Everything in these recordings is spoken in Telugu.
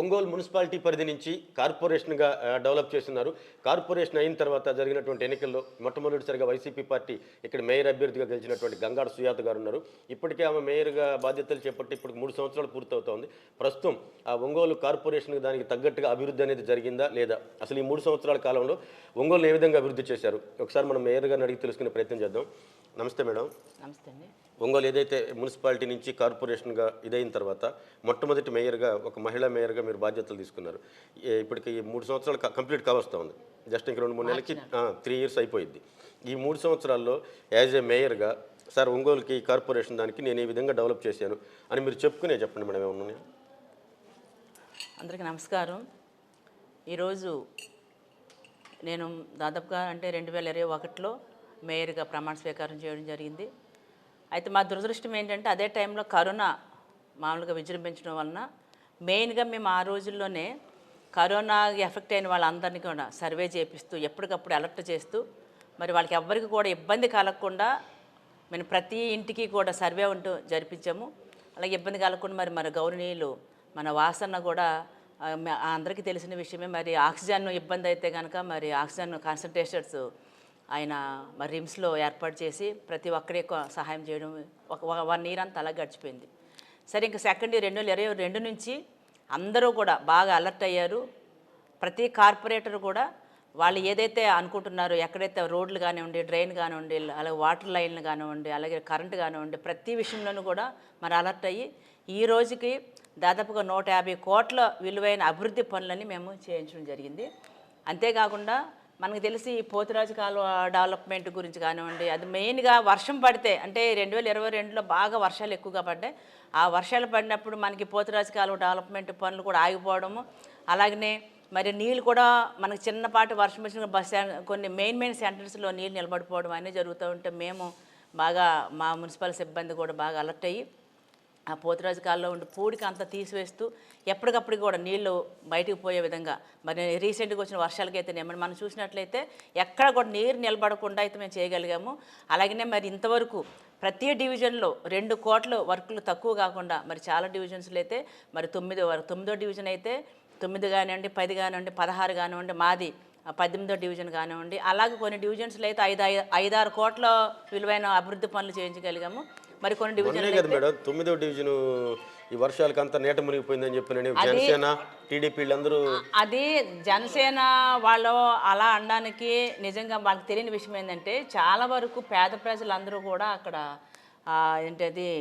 ఒంగోలు మున్సిపాలిటీ పరిధి నుంచి కార్పొరేషన్గా డెవలప్ చేస్తున్నారు. కార్పొరేషన్ అయిన తర్వాత జరిగినటువంటి ఎన్నికల్లో మొట్టమొదటిసారిగా వైసీపీ పార్టీ ఇక్కడ మేయర్ అభ్యర్థిగా గెలిచినటువంటి గంగాడ సుయాత గారు ఉన్నారు. ఇప్పటికే ఆమె మేయర్గా బాధ్యతలు చేపట్టి ఇప్పుడు మూడు సంవత్సరాలు పూర్తవుతోంది. ప్రస్తుతం ఆ ఒంగోలు కార్పొరేషన్కి దానికి తగ్గట్టుగా అభివృద్ధి అనేది జరిగిందా లేదా? అసలు ఈ మూడు సంవత్సరాల కాలంలో ఒంగోలు ఏ విధంగా అభివృద్ధి చేశారు? ఒకసారి మనం మేయర్ గారిని అడిగి తెలుసుకునే ప్రయత్నం చేద్దాం. నమస్తే మేడం. నమస్తే అండి. ఒంగోలు ఏదైతే మున్సిపాలిటీ నుంచి కార్పొరేషన్గా ఇదైన తర్వాత మొట్టమొదటి మేయర్గా ఒక మహిళా మేయర్గా మీరు బాధ్యతలు తీసుకున్నారు. ఇప్పటికి ఈ మూడు సంవత్సరాలు కంప్లీట్ కావస్తూ ఉంది. జస్ట్ ఇంక రెండు మూడు నెలలకి త్రీ ఇయర్స్ అయిపోయింది ఈ మూడు సంవత్సరాల్లో యాజ్ ఏ మేయర్గా సార్ ఒంగోలుకి కార్పొరేషన్ దానికి నేను ఈ విధంగా డెవలప్ చేశాను అని మీరు చెప్పుకునే చెప్పండి మేడం ఏమన్నా? అందరికీ నమస్కారం. ఈరోజు నేను దాదాపుగా అంటే రెండు వేల ఇరవై ఒకటిలో మేయర్గా ప్రమాణ స్వీకారం చేయడం జరిగింది. అయితే మా దురదృష్టం ఏంటంటే అదే టైంలో కరోనా మామూలుగా విజృంభించడం వలన మెయిన్గా మేము ఆ రోజుల్లోనే కరోనా ఎఫెక్ట్ అయిన వాళ్ళందరినీ కూడా సర్వే చేపిస్తూ ఎప్పటికప్పుడు అలర్ట్ చేస్తూ మరి వాళ్ళకి ఎవ్వరికి కూడా ఇబ్బంది కలగకుండా మేము ప్రతి ఇంటికి కూడా సర్వే ఉంటూ జరిపించాము. అలాగే ఇబ్బంది కలగకుండా మరి మన గౌరవనీయులు మన వాసన కూడా అందరికీ తెలిసిన విషయమే మరి ఆక్సిజన్ ఇబ్బంది అయితే కనుక మరి ఆక్సిజన్ కాన్సన్ట్రేషన్స్ ఆయన మరి రిమ్స్లో ఏర్పాటు చేసి ప్రతి ఒక్కరి సహాయం చేయడం ఒక వన్ ఇయర్ అంతా అలా గడిచిపోయింది. సరే ఇంకా సెకండ్ ఇయర్ రెండు వేల ఇరవై రెండు నుంచి అందరూ కూడా బాగా అలర్ట్ అయ్యారు. ప్రతి కార్పొరేటర్ కూడా వాళ్ళు ఏదైతే అనుకుంటున్నారో ఎక్కడైతే రోడ్లు కానివ్వండి డ్రైన్ కానివ్వండి అలాగే వాటర్ లైన్లు కానివ్వండి అలాగే కరెంట్ కానివ్వండి ప్రతి విషయంలోనూ కూడా మరి అలర్ట్ అయ్యి ఈ రోజుకి దాదాపుగా నూట యాభై కోట్ల విలువైన అభివృద్ధి పనులని మేము చేయించడం జరిగింది. అంతేకాకుండా మనకు తెలిసి ఈ పోతురాజు కాలువ డెవలప్మెంట్ గురించి కానివ్వండి అది మెయిన్గా వర్షం పడితే అంటే రెండు వేల ఇరవై రెండులో బాగా వర్షాలు ఎక్కువగా పడ్డాయి. ఆ వర్షాలు పడినప్పుడు మనకి పోతురాజు కాలువ డెవలప్మెంట్ పనులు కూడా ఆగిపోవడము. అలాగనే మరి నీళ్ళు కూడా మనకి చిన్నపాటి వర్షం వచ్చిన బస్ స్టాండ్ కొన్ని మెయిన్ మెయిన్ సెంటర్స్లో నీళ్ళు నిలబడిపోవడం అనేది జరుగుతూ ఉంటే మేము బాగా మా మున్సిపల్ సిబ్బంది కూడా బాగా అలర్ట్ అయ్యి ఆ పోతురాజు కాల్లో ఉండి పూడికి అంతా తీసివేస్తూ ఎప్పటికప్పుడు కూడా నీళ్ళు బయటకు పోయే విధంగా. మరి రీసెంట్గా వచ్చిన వర్షాలకైతే మరి మనం చూసినట్లయితే ఎక్కడ కూడా నీరు నిలబడకుండా అయితే మేము చేయగలిగాము. అలాగనే మరి ఇంతవరకు ప్రతి డివిజన్లో రెండు కోట్ల వర్కులు తక్కువ కాకుండా మరి చాలా డివిజన్స్లో అయితే మరి తొమ్మిదో వరకు తొమ్మిదో డివిజన్ అయితే తొమ్మిది కానివ్వండి పది కానివ్వండి పదహారు కానివ్వండి మాది పద్దెనిమిదో డివిజన్ కానివ్వండి. అలాగే కొన్ని డివిజన్స్లో అయితే ఐదు ఐదు ఐదారు కోట్ల విలువైన అభివృద్ధి పనులు చేయించగలిగాము. మరి కొన్ని మొన్నే డివిజన్లు కదా మేడం. తొమ్మిదో డివిజన్ ఈ వర్షాలకు అంతా నీట మునిగిపోయిందని చెప్పి జనసేన టీడీపీ అది జనసేన వాళ్ళు అలా అనడానికి నిజంగా వాళ్ళకి తెలియని విషయం ఏంటంటే చాలా వరకు పేద ప్రజలందరూ కూడా అక్కడ ఏంటది?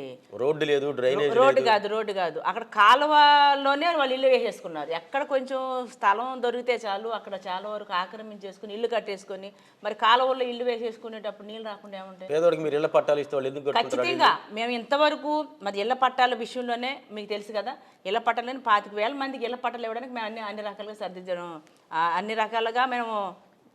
రోడ్డు లేదు డ్రైనేజ్ రోడ్డు కాదు రోడ్డు కాదు. అక్కడ కాలువలోనే వాళ్ళు ఇల్లు వేసేసుకున్నారు. ఎక్కడ కొంచెం స్థలం దొరికితే చాలు అక్కడ చాలా వరకు ఆక్రమించేసుకుని ఇల్లు కట్టేసుకొని మరి కాలువలో ఇల్లు వేసేసుకునేటప్పుడు నీళ్ళు రాకుండా ఏముంటాయి? మీరు ఇళ్ళ పట్టాలు ఇస్తే వాళ్ళు ఎందుకు కట్టుకుంటారు? ఖచ్చితంగా. మేము ఇంతవరకు మరి ఇళ్ళ పట్టాల విషయంలోనే మీకు తెలుసు కదా ఇళ్ళ పట్టాలని పాతిక వేల మందికి ఇళ్ళ పట్టాలు ఇవ్వడానికి మేము అన్ని అన్ని రకాలుగా సర్దించడం అన్ని రకాలుగా మేము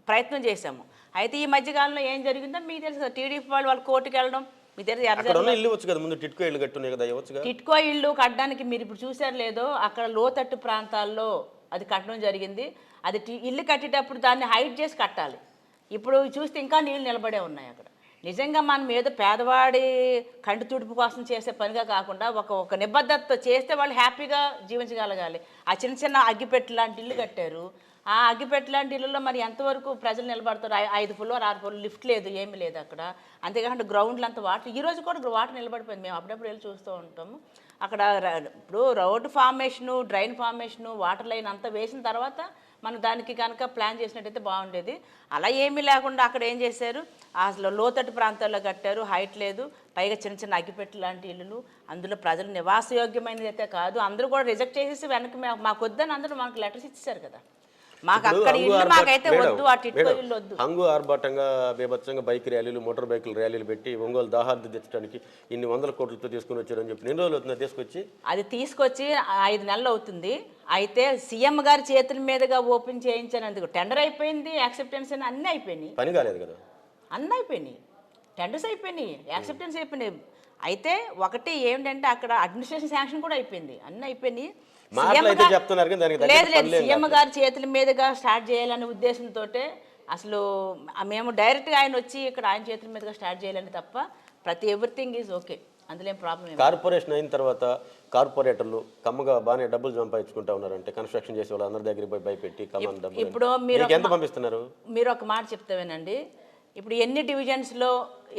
ప్రయత్నం చేశాము. అయితే ఈ మధ్యకాలంలో ఏం జరిగిందో మీకు తెలుసు కదా టీడీపీ వాళ్ళు వాళ్ళు కోర్టుకు వెళ్ళడం ఇల్లు వచ్చు కదా ముందు టిట్కో ఇల్లు కట్టున్నాయి కదా ఇవ్వచ్చుగా టిట్కో ఇల్లు కట్టడానికి మీరు ఇప్పుడు చూసారు లేదో అక్కడ లోతట్టు ప్రాంతాల్లో అది కట్టడం జరిగింది. అది ఇల్లు కట్టేటప్పుడు దాన్ని హైట్ చేసి కట్టాలి. ఇప్పుడు చూస్తే ఇంకా నీళ్ళు నిలబడే ఉన్నాయి అక్కడ. నిజంగా మనం ఏదో పేదవాడి కంటి తుడుపు కోసం చేసే పనిగా కాకుండా ఒక ఒక నిబద్ధతతో చేస్తే వాళ్ళు హ్యాపీగా జీవించగలగాలి. ఆ చిన్న చిన్న అగ్గిపెట్టి లాంటి ఇల్లు కట్టారు. ఆ అగ్గిపెట్టి లాంటి ఇళ్ళలో మరి ఎంతవరకు ప్రజలు నిలబడతారు? ఐదు ఫ్లోర్ ఆరు ఫ్లోర్ లిఫ్ట్ లేదు ఏమీ లేదు అక్కడ. అంతేకాకుండా గ్రౌండ్లు అంత వాటర్ ఈ రోజు కూడా వాటర్ నిలబడిపోయింది. మేము అప్పుడప్పుడు వెళ్ళి చూస్తూ ఉంటాము అక్కడ ఇప్పుడు road formation drain formation water line అంతా వేసిన తర్వాత మనం దానికి కనుక ప్లాన్ చేసినట్టయితే బాగుండేది. అలా ఏమీ లేకుండా అక్కడ ఏం చేశారు? అసలు లోతట్టు ప్రాంతాల్లో కట్టారు. హైట్ లేదు. పైగా చిన్న చిన్న అగ్గిపెట్టు లాంటి ఇల్లులు. అందులో ప్రజలు నివాసయోగ్యమైనది అయితే కాదు. అందరూ కూడా రిజెక్ట్ చేసేసి వెనక్కి మా- మాకు వద్దని అందరూ మనకు లెటర్స్ ఇచ్చేసారు కదా. మాకు అక్కడ ఇల్లు మాకైతే వద్దు మేడం, ఇల్లు వద్దు హంగు ఆర్భాటంగా బీభత్సంగా బైక్ ర్యాలీలు మోటార్ బైకులు ర్యాలీలు పెట్టి ఒంగోలు దాహార్ది తెచ్చడానికి ఇన్ని వందల కోట్లతో తీసుకుని వచ్చారని చెప్పి ఎన్ని రోజులు అవుతుందా తీసుకొచ్చి? అది తీసుకొచ్చి ఐదు నెలలు అవుతుంది. అయితే సీఎం గారి చేతుల మీదుగా ఓపెన్ చేయించినందుకు టెండర్ అయిపోయింది యాక్సెప్టెన్స్ అని అన్నీ అయిపోయినాయి. పని కాలేదు కదా? అన్నీ అయిపోయినాయి. టెండర్స్ అయిపోయినాయి యాక్సెప్టెన్స్ అయిపోయినాయి. అయితే ఒకటి ఏంటంటే అక్కడ అడ్మినిస్ట్రేషన్ శాంక్షన్ కూడా అయిపోయింది. అన్నీ అయిపోయినాయి. చెప్తున్నారు కానీ దానికి లేదు తగ్గట్టు లేదు పనులేం సీఎం గారి చేతుల మీదుగా స్టార్ట్ చేయాలనే ఉద్దేశంతో అసలు మేము డైరెక్ట్గా ఆయన వచ్చి ఇక్కడ ఆయన చేతుల మీదుగా స్టార్ట్ చేయాలని తప్ప ప్రతి ఎవ్రీథింగ్ ఈజ్ ఓకే. అందులో ప్రాబ్లం కార్పొరేషన్ అయిన తర్వాత కార్పొరేటర్లు కమ్మగా బాగానే డబ్బులు సంపాదించుకుంటా ఉన్నారంటే కన్స్ట్రక్షన్ చేసే వాళ్ళు అందరి దగ్గర పోయి భయపెట్టి కమ్మని డబ్బులు ఇప్పుడు మీరు ఎంత పంపిస్తున్నారు? మీరు ఒక మాట చెప్తావేనండి? ఇప్పుడు ఎన్ని డివిజన్స్లో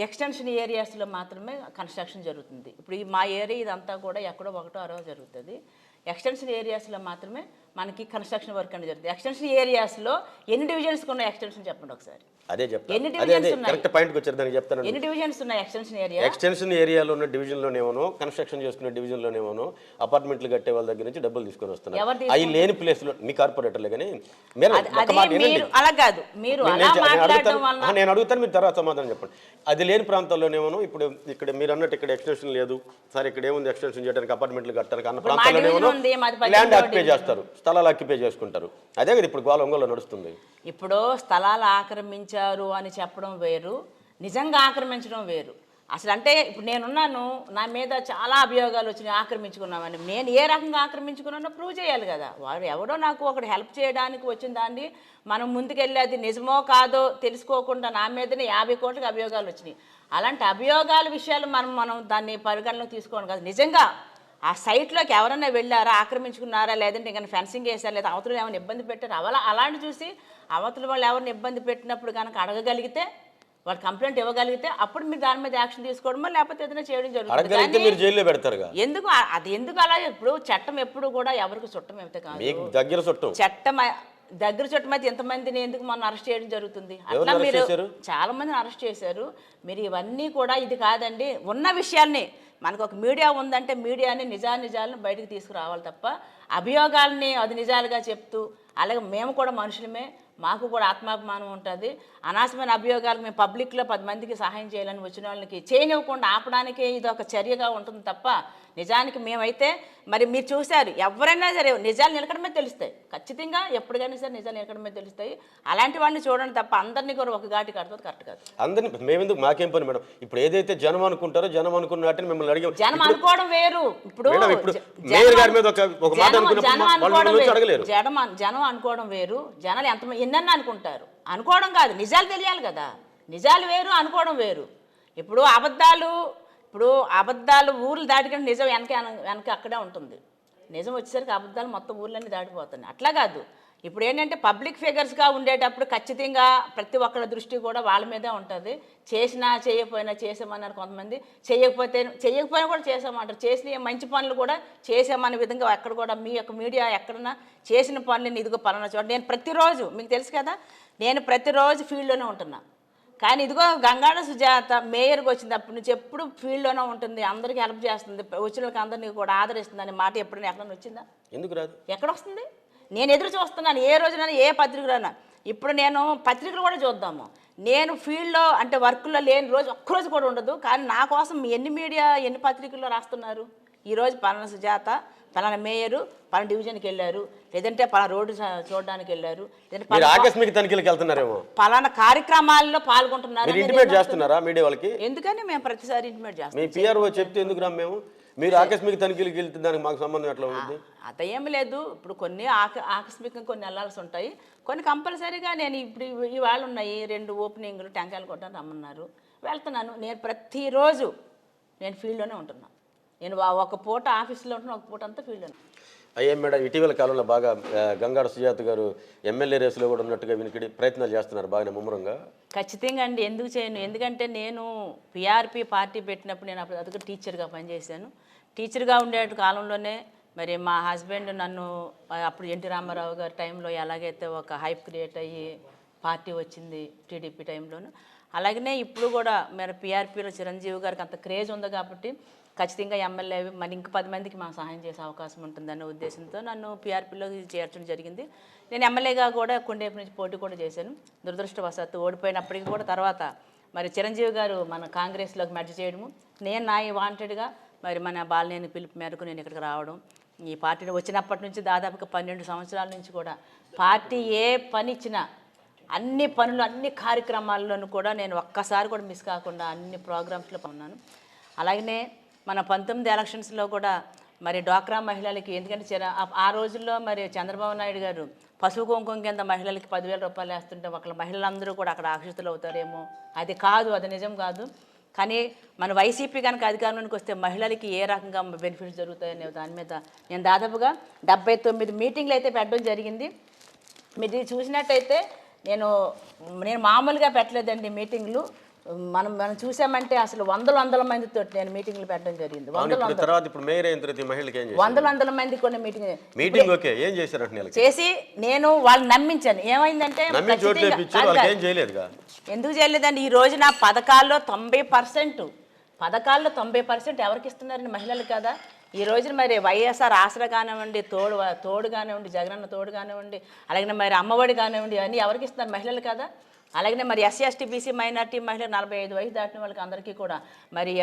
ఎక్స్టెన్షన్ ఏరియాస్లో మాత్రమే కన్స్ట్రక్షన్ జరుగుతుంది. ఇప్పుడు మా ఏరియా ఇదంతా కూడా ఎక్కడో ఒకటో అరవో జరుగుతుంది. ఎక్స్టెన్షన్ ఏరియాస్లో మాత్రమే మనకి కన్స్ట్రక్షన్ వర్క్ అనేది జరుగుతుంది. ఎక్స్టెన్షన్ ఏరియాస్లో ఎన్ని డివిజన్స్కి ఉన్న ఎక్స్టెన్షన్ చెప్పండి ఒకసారి? అదే చెప్తాను ఎన్ని ఉన్నాయి? కరెక్ట్ పాయింట్కి వచ్చారు దానికి చెప్తాను ఎన్ని డివిజన్స్ ఉన్నాయి ఎక్స్టెన్షన్ ఏరియా ఎక్స్టెన్షన్ ఏరియాలో ఉన్న డివిజన్లోనేమోనో కన్స్ట్రక్షన్ చేసుకునే డివిజన్లోనేమోనో అపార్ట్మెంట్లు కట్టే వాళ్ళ దగ్గర నుంచి డబ్బులు తీసుకొని వస్తున్నారు. అవి లేని ప్లేస్లో మీ కార్పొరేటర్లే కానీ మీరు అలా కాదు. మీరు నేను- అడుగుతాను మీరు తర్వాత సమాధానం చెప్పండి. అది లేని ప్రాంతాల్లోనేమో ఇప్పుడు ఇక్కడ మీరు అన్నట్టు ఇక్కడ ఎక్స్టెన్షన్ లేదు. సరే ఇక్కడ ఏముంది ఎక్స్టెన్షన్ చేయడానికి అపార్ట్మెంట్లు కట్టడానికి అన్న ప్రాంతాల్లోనేమో ల్యాండ్ ఆక్యుపై. చేస్తారు. స్థలాలు ఆక్యుపై చేసుకుంటారు. అదే కదా ఇప్పుడు గోల ఒంగోలు నడుస్తుంది. ఇప్పుడు స్థలాలు ఆక్రమించారు అని చెప్పడం వేరు నిజంగా ఆక్రమించడం వేరు. అసలు అంటే ఇప్పుడు నేనున్నాను నా మీద చాలా అభియోగాలు వచ్చినాయి ఆక్రమించుకున్నామని. నేను ఏ రకంగా ఆక్రమించుకున్నానో ప్రూవ్ చేయాలి కదా. వాడు ఎవడో నాకు ఒకటి హెల్ప్ చేయడానికి వచ్చిన దాన్ని మనం ముందుకెళ్ళి అది నిజమో కాదో తెలుసుకోకుండా నా మీదనే యాభై కోట్లకు అభియోగాలు వచ్చినాయి. అలాంటి అభియోగాల విషయాలు మనం మనం దాన్ని పరిగణలోకి తీసుకోవాలి కదా. నిజంగా ఆ సైట్లోకి ఎవరైనా వెళ్ళారా ఆక్రమించుకున్నారా లేదంటే ఇంకా ఫెన్సింగ్ వేసారా లేదా అవతల ఏమైనా ఇబ్బంది పెట్టారా? అలా అలాంటి చూసి అవతల వాళ్ళు ఎవరిని ఇబ్బంది పెట్టినప్పుడు కనుక అడగగలిగితే వాళ్ళు కంప్లైంట్ ఇవ్వగలిగితే అప్పుడు మీరు దాని మీద యాక్షన్ తీసుకోవడమో లేకపోతే ఏదైనా చేయడం జరుగుతుంది? ఎందుకు అది ఎందుకు అలా? ఇప్పుడు చట్టం ఎప్పుడు కూడా ఎవరికి చుట్టం అయితే కాదు. దగ్గర చుట్టం. చట్టం దగ్గర చుట్టం అయితే ఎంతమందిని ఎందుకు మొన్న అరెస్ట్ చేయడం జరుగుతుంది? అట్లా మీరు? చాలా మందిని అరెస్ట్ చేశారు. మీరు ఇవన్నీ కూడా ఇది కాదండి ఉన్న విషయాల్ని మనకు ఒక మీడియా ఉందంటే మీడియాని నిజానిజాలను బయటకు తీసుకురావాలి తప్ప అభియోగాల్ని అది నిజాలుగా చెప్తూ అలాగే మేము కూడా మనుషులమే మాకు కూడా ఆత్మాభిమానం ఉంటుంది. అనవసరమైన అభియోగాలకు మేము పబ్లిక్లో పది మందికి సహాయం చేయాలని వచ్చిన వాళ్ళకి చేయనివ్వకుండా ఆపడానికే ఇది ఒక చర్యగా ఉంటుంది తప్ప నిజానికి మేమైతే మరి మీరు చూశారు ఎవరైనా సరే నిజాలు నిలకడమే తెలుస్తాయి. ఖచ్చితంగా ఎప్పటికైనా సరే నిజాలు నిలకడమే తెలుస్తాయి. అలాంటి వాళ్ళని చూడండి తప్ప అందరినీ కూడా ఒక ఘాటి కడుతుంది కరెక్ట్ కాదు. అందరిని మేమెందుకు మాకేం పని మేడం? ఇప్పుడు ఏదైతే జనం అనుకుంటారో జనం అనుకున్న వాటిని మిమ్మల్ని అడిగాం జనం అనుకోవడం వేరు. ఇప్పుడు మేయర్ జనం- గారి మీద ఒక- ఒక మాట జనం- అనుకున్నప్పుడు అనుకోవడం వేరు. జనం అనుకోవడం జనాలు ఎంత ఎన్నన్నా అనుకుంటారు. అనుకోవడం కాదు నిజాలు తెలియాలి కదా. నిజాలు వేరు అనుకోవడం వేరు. ఇప్పుడు అబద్ధాలు ఇప్పుడు అబద్ధాలు ఊర్లు దాటికంటే నిజం వెనక వెనక అక్కడే ఉంటుంది. నిజం వచ్చేసరికి అబద్ధాలు మొత్తం ఊర్లన్నీ దాటిపోతున్నాయి. అట్లా కాదు. ఇప్పుడు ఏంటంటే పబ్లిక్ ఫిగర్స్గా ఉండేటప్పుడు ఖచ్చితంగా ప్రతి ఒక్కరి దృష్టి కూడా వాళ్ళ మీదే ఉంటుంది. చేసినా చేయకపోయినా చేసామన్నారు కొంతమంది. చేయకపోతే చేయకపోయినా కూడా చేసామంటారు. చేసిన మంచి పనులు కూడా చేసామనే విధంగా ఎక్కడ కూడా మీ యొక్క మీడియా ఎక్కడన్నా చేసిన పనులు ఇదిగో పలానా చూడండి నేను ప్రతిరోజు మీకు తెలుసు కదా నేను ప్రతిరోజు ఫీల్డ్లోనే ఉంటున్నా. కానీ ఇదిగో గంగాడ సుజాత మేయర్కి వచ్చినప్పటి నుంచి ఎప్పుడు ఫీల్డ్లోనే ఉంటుంది. అందరికీ హెల్ప్ చేస్తుంది. వచ్చిన వాళ్ళకి అందరినీ కూడా ఆదరిస్తుంది అనే మాట ఎప్పుడైనా ఎక్కడైనా వచ్చిందా? ఎందుకు రాదు? ఎక్కడ వస్తుంది? నేను ఎదురు చూస్తున్నాను. ఏ రోజునైనా ఏ పత్రికలోనా ఇప్పుడు నేను పత్రికలు కూడా చూద్దాము. నేను ఫీల్డ్లో అంటే వర్క్లో లేని రోజు ఒక్కరోజు కూడా ఉండదు. కానీ నా కోసం ఎన్ని మీడియా ఎన్ని పత్రికల్లో రాస్తున్నారు? ఈరోజు పలానా సుజాత పలానా మేయరు పలానా డివిజన్కి వెళ్ళారు. లేదంటే పలానా రోడ్డు చూడడానికి వెళ్ళారు. ఆకస్మిక తనిఖీలకు వెళ్తున్నారేమో. పలానా కార్యక్రమాల్లో పాల్గొంటున్నారు ఇంటిమేట్? చేస్తున్నారా మీడియా వాళ్ళకి? ఎందుకని మేము ప్రతిసారి ఇంటిమేట్ చేస్తాం. మీ పిఆర్ఓ చెప్తే ఎందుకు రాము మేము? మీరు ఆకస్మిక తనిఖీలకు వెళ్తే దానికి మాకు సంబంధం ఎట్లా ఉంది అత ఏమి లేదు. ఇప్పుడు కొన్ని ఆక ఆకస్మికంగా కొన్ని వెళ్ళాల్సి ఉంటాయి. కొన్ని కంపల్సరీగా నేను ఇప్పుడు ఇవి- ఇవాళ ఉన్నాయి. రెండు ఓపెనింగ్లు టెంకాయలు కొట్టని రమ్మన్నారు. వెళ్తున్నాను. నేను ప్రతిరోజు నేను ఫీల్డ్లోనే ఉంటున్నాను నేను ఒక పూట ఆఫీస్లో ఉంటున్నా ఒక పూట అంతా ఫీల్డ్లోనే అయ్యే మేడం ఇటీవల కాలంలో బాగా గంగాడ సుజాత గారు ఎమ్మెల్యే రేసులో కూడా ఉన్నట్టుగా వినికిడి ప్రయత్నాలు చేస్తున్నారు బాగా ముమ్మరంగా. ఖచ్చితంగా అండి ఎందుకు చేయను? ఎందుకంటే నేను పిఆర్పి పార్టీ పెట్టినప్పుడు నేను అప్పుడు అదిగా టీచర్గా పనిచేశాను. టీచర్గా ఉండే కాలంలోనే మరి మా హస్బెండ్ నన్ను అప్పుడు ఎన్టీ రామారావు గారి టైంలో ఎలాగైతే ఒక హైప్ క్రియేట్ అయ్యి పార్టీ వచ్చింది టీడీపీ టైంలోను. అలాగనే ఇప్పుడు కూడా మరి పీఆర్పీలో చిరంజీవి గారికి అంత క్రేజ్ ఉంది కాబట్టి ఖచ్చితంగా ఎమ్మెల్యే మరి ఇంక పది మందికి మా సహాయం చేసే అవకాశం ఉంటుందన్న ఉద్దేశంతో నన్ను పీఆర్పీలో చేర్చడం జరిగింది. నేను ఎమ్మెల్యేగా కూడా కొండేపు నుంచి పోటీ కూడా చేశాను. దురదృష్టవశాత్తు ఓడిపోయినప్పటికీ కూడా తర్వాత మరి చిరంజీవి గారు మన కాంగ్రెస్లోకి మెర్జ్ చేయడము. నేను నా వాంటెడ్గా మరి మన బాలనేని పిలుపు మేరకు నేను ఇక్కడికి రావడం. ఈ పార్టీ వచ్చినప్పటి నుంచి దాదాపుగా పన్నెండు సంవత్సరాల నుంచి కూడా పార్టీ ఏ పని ఇచ్చినా అన్ని పనులు అన్ని కార్యక్రమాల్లోనూ కూడా నేను ఒక్కసారి కూడా మిస్ కాకుండా అన్ని ప్రోగ్రామ్స్లో ఉన్నాను. అలాగనే మన పంతొమ్మిది ఎలక్షన్స్లో కూడా మరి డ్వాక్రా మహిళలకి ఎందుకంటే ఆ- రోజుల్లో మరి చంద్రబాబు నాయుడు గారు పసుపు కుంకుమ కింద మహిళలకి పదివేల రూపాయలు వేస్తుంటే ఒకళ్ళ మహిళలందరూ కూడా అక్కడ ఆకర్షితులు అవుతారేమో. అది కాదు అది నిజం కాదు. కానీ మన వైసీపీ కనుక అధికారంలోకి వస్తే మహిళలకి ఏ రకంగా బెనిఫిట్స్ జరుగుతాయనే దాని మీద నేను దాదాపుగా డెబ్బై తొమ్మిది మీటింగ్లు అయితే పెట్టడం జరిగింది. మీరు చూసినట్టయితే నేను నేను మామూలుగా పెట్టలేదండి మీటింగ్లు. మనం మనం చూసామంటే అసలు వందల వందల మందితో నేను మీటింగ్లు పెట్టడం జరిగింది. వందల తర్వాత ఇప్పుడు మేయర్ అయిన తర్వాత ఈ మహిళకి ఏం చేశారు? వందల వందల మంది కొన్ని మీటింగ్ మీటింగ్ ఓకే ఏం నెలకి? చేసి నేను వాళ్ళని నమ్మించాను. ఏమైందంటే ఎందుకు చేయలేదండి? ఈ రోజున పథకాల్లో తొంభై పర్సెంట్. పథకాల్లో తొంభై పర్సెంట్ ఎవరికి ఇస్తున్నారండి మహిళలు కదా? ఈ రోజున మరి వైఎస్ఆర్ ఆసరా కానివ్వండి తోడు తోడు కానివ్వండి జగనన్న తోడు కానివ్వండి అలాగే మరి అమ్మఒడి కానివ్వండి ఇవన్నీ ఎవరికి ఇస్తున్నారు? మహిళలు కదా. అలాగే మరి ఎస్సీ ఎస్టీ బీసీ మైనార్టీ మహిళలు నలభై ఐదు వయసు దాటిన వాళ్ళకి అందరికీ కూడా మరి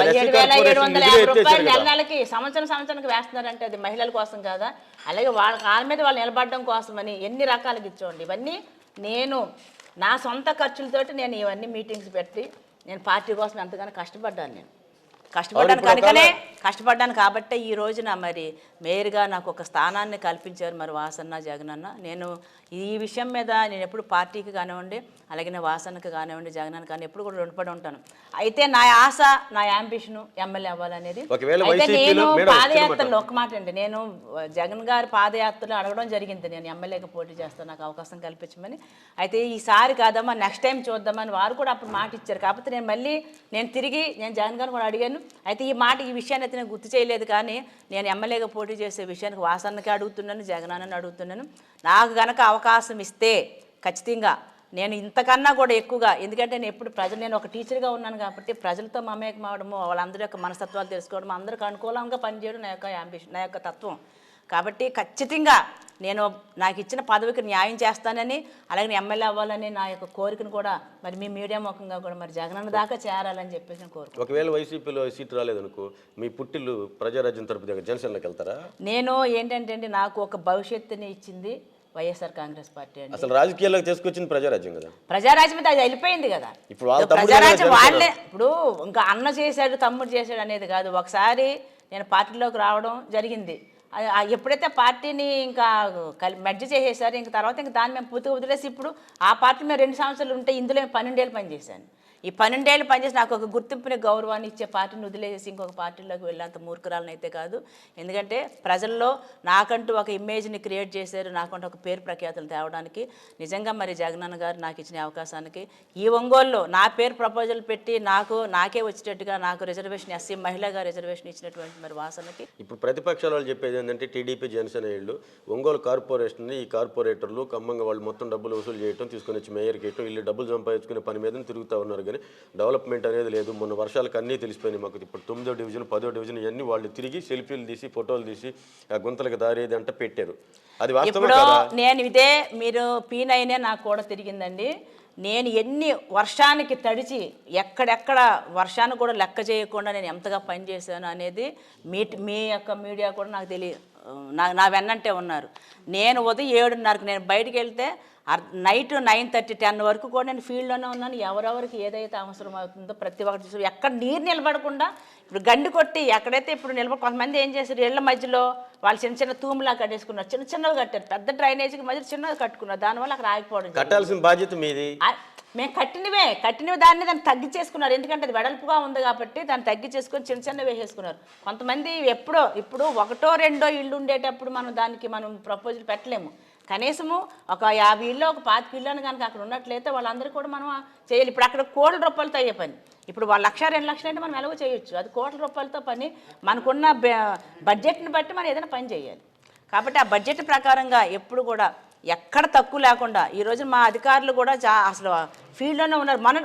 పదిహేడు వేల ఏడు వందల యాభై రూపాయలు నెల. నెలకి సంవత్సరం సంవత్సరానికి వేస్తున్నారంటే అది మహిళల కోసం కదా? అలాగే వాళ్ళ కాళ్ళ మీద వాళ్ళు నిలబడడం కోసమని ఎన్ని రకాలుగా ఇచ్చోండి ఇవన్నీ నేను నా సొంత ఖర్చులతోటి నేను ఇవన్నీ మీటింగ్స్ పెట్టి నేను పార్టీ కోసం ఎంతగానో కష్టపడ్డాను నేను. కష్టపడ్డాను కనుకనే కష్టపడ్డాను కాబట్టే ఈ రోజున మరి మేయర్గా నాకు ఒక స్థానాన్ని కల్పించారు మరి వాసన్న జగనన్న. నేను ఈ విషయం మీద నేను ఎప్పుడు పార్టీకి కానివ్వండి అలాగే నా వాసనకి కానివ్వండి జగనన్న కానీ ఎప్పుడు కూడా రుణపడి ఉంటాను. అయితే నా ఆశ నా యాంబిషన్ ఎమ్మెల్యే అవ్వాలనేది. అయితే నేను పాదయాత్రలో ఒక మాట అండి నేను జగన్ గారి పాదయాత్రలో అడగడం జరిగింది. నేను ఎమ్మెల్యేగా పోటీ చేస్తాను నాకు అవకాశం కల్పించమని. అయితే ఈసారి కాదమ్మా నెక్స్ట్ టైం చూద్దామని వారు కూడా అప్పుడు మాట ఇచ్చారు కాకపోతే నేను మళ్ళీ నేను తిరిగి నేను జగన్ గారిని కూడా అడిగాను అయితే ఈ మాట ఈ విషయాన్ని అయితే నేను గుర్తు చేయలేదు కానీ నేను ఎమ్మెల్యేగా పోటీ చేసే విషయానికి వాసన్నకి అడుగుతున్నాను జగనాన్నని అడుగుతున్నాను. నాకు గనక అవకాశం ఇస్తే ఖచ్చితంగా నేను ఇంతకన్నా కూడా ఎక్కువగా ఎందుకంటే నేను ఎప్పుడు ప్రజలు నేను ఒక టీచర్గా ఉన్నాను కాబట్టి ప్రజలతో మమేకం అవడము వాళ్ళందరి యొక్క మనస్తత్వాలు తెలుసుకోవడం అందరికి అనుకూలంగా పనిచేయడం నా యొక్క అంబిషన్ నా యొక్క తత్వం. కాబట్టి ఖచ్చితంగా నేను నాకు ఇచ్చిన పదవికి న్యాయం చేస్తానని అలాగే ఎమ్మెల్యే అవ్వాలని నా యొక్క కోరికను కూడా మరి మీ మీడియా ముఖంగా కూడా మరి జగనన్న దాకా చేరాలని చెప్పేసి నేను కోరుకుంటున్నాను. ఒకవేళ వైసీపీలో సీట్ రాలేదనుకో మీ పుట్టిల్లు ప్రజారాజ్యం తరపు దగ్గర జనసేనలోకి వెళ్తారా? నేను ఏంటంటే అండి నాకు ఒక భవిష్యత్తుని ఇచ్చింది వైఎస్ఆర్ కాంగ్రెస్ పార్టీ అండి. అసలు రాజకీయాల్లోకి తీసుకొచ్చింది ప్రజారాజ్యం కదా. ప్రజారాజ్యం అది వెళ్ళిపోయింది కదా. ఇప్పుడు ప్రజారాజ్యం. వాళ్ళే ఇప్పుడు ఇంకా అన్న చేశాడు తమ్ముడు చేశాడు అనేది కాదు. ఒకసారి నేను పార్టీలోకి రావడం జరిగింది. ఎప్పుడైతే పార్టీని ఇంకా కలి మెడ్జ్ చేసేసారు ఇంక తర్వాత ఇంకా దాన్ని మేము పూర్తిగా వదిలేసి ఇప్పుడు ఆ పార్టీ మేము రెండు సంవత్సరాలు ఉంటే ఇందులో నేను పన్నెండేళ్ళు పనిచేశాను. ఈ పన్నెండేళ్ళు పనిచేసి నాకు ఒక గుర్తింపుని గౌరవాన్ని ఇచ్చే పార్టీని వదిలేసి ఇంకొక పార్టీలోకి వెళ్ళేంత మూర్ఖరాలను అయితే కాదు. ఎందుకంటే ప్రజల్లో నాకంటూ ఒక ఇమేజ్ని క్రియేట్ చేశారు నాకంటూ ఒక పేరు ప్రఖ్యాతులు తేవడానికి. నిజంగా మరి జగనన్న గారు నాకు ఇచ్చిన అవకాశానికి ఈ ఒంగోలులో నా పేరు ప్రపోజల్ పెట్టి నాకు నాకే వచ్చేటట్టుగా నాకు రిజర్వేషన్ ఎస్సీ మహిళగా రిజర్వేషన్ ఇచ్చినటువంటి మరి వాసనకి ఇప్పుడు ప్రతిపక్షాల వాళ్ళు చెప్పేది ఏంటంటే టీడీపీ జనసేన వీళ్ళు ఒంగోలు కార్పొరేషన్ ఈ కార్పొరేటర్లు ఖమ్మంగా వాళ్ళు మొత్తం డబ్బులు వసూలు చేయటం తీసుకొని వచ్చి మేయర్కి ఇవ్వటం వీళ్ళు డబ్బులు సంపాదించుకునే పని మీద తిరుగుతూ ఉన్నారు కానీ డెవలప్మెంట్ అనేది లేదు. మొన్న వర్షాలకు అన్నీ తెలిసిపోయినాయి మాకు. ఇప్పుడు తొమ్మిదో డివిజన్ పదో డివిజన్ ఇవన్నీ వాళ్ళు తిరిగి సెల్ఫీలు తీసి ఫోటోలు తీసి ఆ గుంతలకు దారి ఇది అంటే పెట్టారు. అది ఇప్పుడు నేను ఇదే మీరు పీనైనే నాకు కూడా తిరిగిందండి. నేను ఎన్ని వర్షానికి తడిచి ఎక్కడెక్కడ వర్షాన్ని కూడా లెక్క చేయకుండా నేను ఎంతగా పనిచేశాను అనేది మీ మీ యొక్క మీడియా కూడా నాకు తెలియ నా నా వెన్నంటే ఉన్నారు. నేను ఉదయం ఏడున్నరకు నేను బయటికి వెళ్తే నైట్ నైన్ థర్టీ టెన్ వరకు కూడా నేను ఫీల్డ్లోనే ఉన్నాను. ఎవరెవరికి ఏదైతే అవసరం అవుతుందో ప్రతి ఒక్కటి చూసి ఎక్కడ నీరు నిలబడకుండా ఇప్పుడు గండి కొట్టి ఎక్కడైతే ఇప్పుడు నిలబడి కొంతమంది ఏం చేశారు ఇళ్ళ మధ్యలో వాళ్ళు చిన్న చిన్న తూములా కట్టేసుకున్నారు. చిన్న చిన్నవి కట్టారు. పెద్ద డ్రైనేజీకి మధ్య చిన్నవి కట్టుకున్నారు. దానివల్ల అక్కడ ఆగిపోవడం. కట్టాల్సిన బాధ్యత మీది? మేము కట్టినవే. కట్టినవి దాన్ని దాన్ని తగ్గించేసుకున్నారు. ఎందుకంటే అది వెడల్పుగా ఉంది కాబట్టి దాన్ని తగ్గించేసుకొని చిన్న చిన్న వేసేసుకున్నారు. కొంతమంది ఎప్పుడో ఇప్పుడు ఒకటో రెండో ఇల్లు ఉండేటప్పుడు మనం దానికి మనం ప్రపోజల్ పెట్టలేము. కనీసము ఒక యాభై ఇల్లు ఒక పాతిక ఇల్లు అని కనుక అక్కడ ఉన్నట్లయితే వాళ్ళందరూ కూడా మనం చేయాలి. ఇప్పుడు అక్కడ కోట్ల రూపాయలతో అయ్యే పని. ఇప్పుడు వాళ్ళ లక్ష రెండు లక్షలు అంటే మనం ఎలాగో చేయొచ్చు. అది కోట్ల రూపాయలతో పని. మనకున్న బ- బడ్జెట్ని బట్టి మనం ఏదైనా పని చేయాలి. కాబట్టి ఆ బడ్జెట్ ప్రకారంగా ఎప్పుడు కూడా ఎక్కడ తక్కువ లేకుండా ఈ రోజు మా అధికారులు కూడా చా అసలు ఫీల్డ్లోనే ఉన్నారు. మన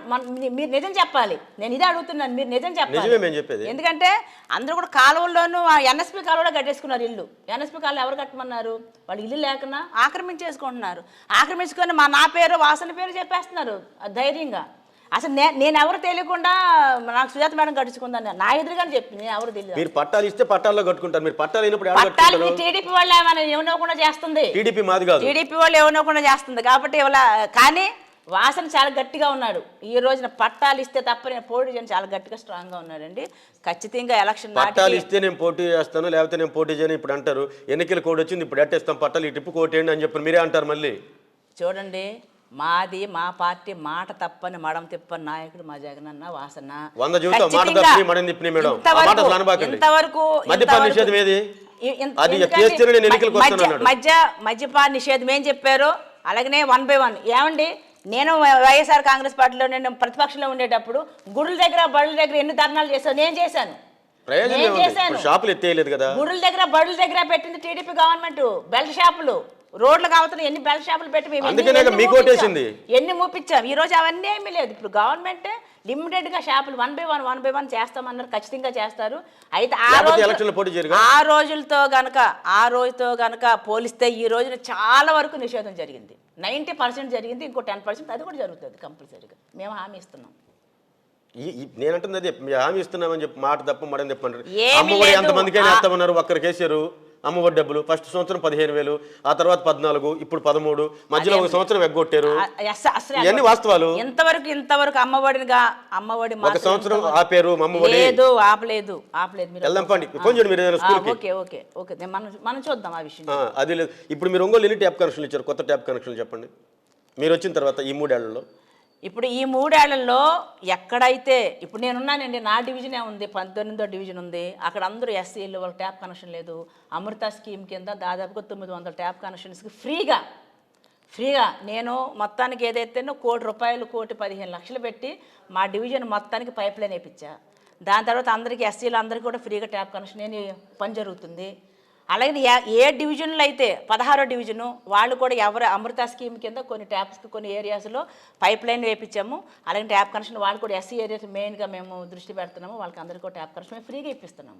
మీరు నిజం చెప్పాలి. నేను ఇదే అడుగుతున్నాను మీరు నిజం చెప్పాలి. ఎందుకంటే అందరూ కూడా కాలువల్లోనూ ఎన్ఎస్పి కాలువలో కట్టేసుకున్నారు ఇల్లు. ఎన్ఎస్పి కాలువ ఎవరు కట్టమన్నారు? వాళ్ళు ఇల్లు లేకుండా ఆక్రమించేసుకుంటున్నారు. ఆక్రమించుకొని మా నా పేరు వాసన పేరు చెప్పేస్తున్నారు ధైర్యంగా. అసలు నే నేను ఎవరు తెలియకుండా నాకు సుజాత మేడం కట్టించుకుందని నా ఎదురుగానే చెప్పింది నేను ఎవరు తెలియదు. మీరు పట్టాలు ఇస్తే పట్టాల్లో కట్టుకుంటారు. మీరు పట్టాలు అయినప్పుడు పట్టాలు టీడీపీ వాళ్ళు ఏమైనా ఏమనకుండా చేస్తుంది. టీడీపీ మాది కాదు. టీడీపీ వాళ్ళు ఏమనకుండా చేస్తుంది. కాబట్టి ఇవాళ కానీ వాసన చాలా గట్టిగా ఉన్నాడు. ఈ రోజున పట్టాలు ఇస్తే తప్ప నేను పోటీ చేయను. చాలా గట్టిగా స్ట్రాంగ్గా ఉన్నాడండి. ఖచ్చితంగా ఎలక్షన్ పట్టాలు ఇస్తే నేను పోటీ చేస్తాను లేకపోతే నేను పోటీ చేయను. ఇప్పుడు అంటారు ఎన్నికల కోడ్ వచ్చింది ఇప్పుడు ఎట్టేస్తాం పట్టాలు టిప్పు కోటేయండి అని చెప్పి మీరే అంటారు మళ్ళీ. చూడండి మాది మా పార్టీ మాట తప్పని మడం తిప్పని నాయకుడు మా జగనన్న వాసన. ఇంతవరకు-. ఇంతవరకు మద్యపాన నిషేధం ఏం చెప్పారు? అలాగనే వన్ బై వన్. ఏమండి? నేను వైఎస్ఆర్ కాంగ్రెస్ పార్టీలో నేను ప్రతిపక్షంలో ఉండేటప్పుడు గుడుల దగ్గర బడుల దగ్గర ఎన్ని ధర్నాలు చేశాను నేను చేశాను. నేను? చేశాను. ఇప్పుడు షాపులు ఎత్తేయలేదు కదా. గుడుల దగ్గర బడుల దగ్గర పెట్టింది టీడీపీ గవర్నమెంట్. బెల్ట్ షాపులు. రోడ్లు కావతల ఎన్ని బెల్ట్ షాపులు పెట్టి మేము ఎన్ని- మూపించాం? ఈ రోజు అవన్నీ ఏమీ లేదు. ఇప్పుడు గవర్నమెంట్ లిమిటెడ్గా షాపులు one by one one by one చేస్తామన్నారు. ఖచ్చితంగా చేస్తారు. అయితే ఆ రోజు? ఆ రోజులతో గనక ఆ రోజుతో గనక పోలిస్తే ఈ రోజున చాలా వరకు నిషేధం జరిగింది. నైంటీ పర్సెంట్ జరిగింది. ఇంకో టెన్ పర్సెంట్ అది కూడా జరుగుతుంది కంపల్సరీగా. మేము హామీ ఇస్తున్నాం. నేనంటుంది అదే హామీ ఇస్తున్నామని చెప్పి మాట తప్ప మడం చెప్పంటారు ఏమీ అమ్మఒడి లేదు. ఎంతమందికైనా ఆ- వేస్తామన్నారు ఒక్కరికి వేసారు అమ్మఒడి డబ్బులు ఫస్ట్ సంవత్సరం పదిహేను వేలు ఆ తర్వాత పద్నాలుగు ఇప్పుడు పదమూడు మధ్యలో ఒక సంవత్సరం ఎగ్గొట్టారు. ఇవన్నీ వాస్తవాలు. ఇంతవరకు ఇంతవరకు అమ్మఒడిగా అమ్మఒడి ఒక సంవత్సరం ఆపేరు అమ్మఒడి. లేదు ఆపలేదు ఆపలేదు మీరు. చేయండి మీరు ఓకే ఓకే ఓకే. మనం మనం చూద్దాం ఆ విషయం. అది లేదు. ఇప్పుడు మీరు ఒంగోలు ఎన్ని ట్యాప్ కనెక్షన్లు ఇచ్చారు? కొత్త ట్యాప్ కనెక్షన్లు చెప్పండి. మీరు వచ్చిన తర్వాత ఈ మూడేళ్ళలో ఇప్పుడు ఈ మూడేళ్ళలో ఎక్కడైతే ఇప్పుడు నేనున్నానండి నా డివిజనే ఉంది పంతొమ్మిదో డివిజన్ ఉంది అక్కడ అందరూ ఎస్సీలు వాళ్ళకి ట్యాప్ కనెక్షన్ లేదు. అమృత స్కీమ్ కింద దాదాపుగా తొమ్మిది వందల ట్యాప్ కనెక్షన్స్కి ఫ్రీగా ఫ్రీగా నేను మొత్తానికి ఏదైతేనో కోటి రూపాయలు కోటి పదిహేను లక్షలు పెట్టి మా డివిజన్ మొత్తానికి పైప్ లైన్ వేయించా దాని తర్వాత అందరికీ ఎస్సీలు అందరికీ కూడా ఫ్రీగా ట్యాప్ కనెక్షన్ పని జరుగుతుంది. అలాగే ఏ- డివిజన్లు డివిజన్లో అయితే పదహారో డివిజను వాళ్ళు కూడా ఎవరు అమృత స్కీమ్ కింద కొన్ని ట్యాప్స్కి కొన్ని ఏరియాస్లో పైప్ లైన్ వేయించాము అలాగే ట్యాప్ కనెక్షన్ వాళ్ళు కూడా ఎస్సీ ఏరియాస్ మెయిన్గా మేము దృష్టి పెడుతున్నాము. వాళ్ళకి అందరికీ కూడా ట్యాప్ కనెక్షన్ మేము ఫ్రీగా ఇప్పిస్తున్నాము.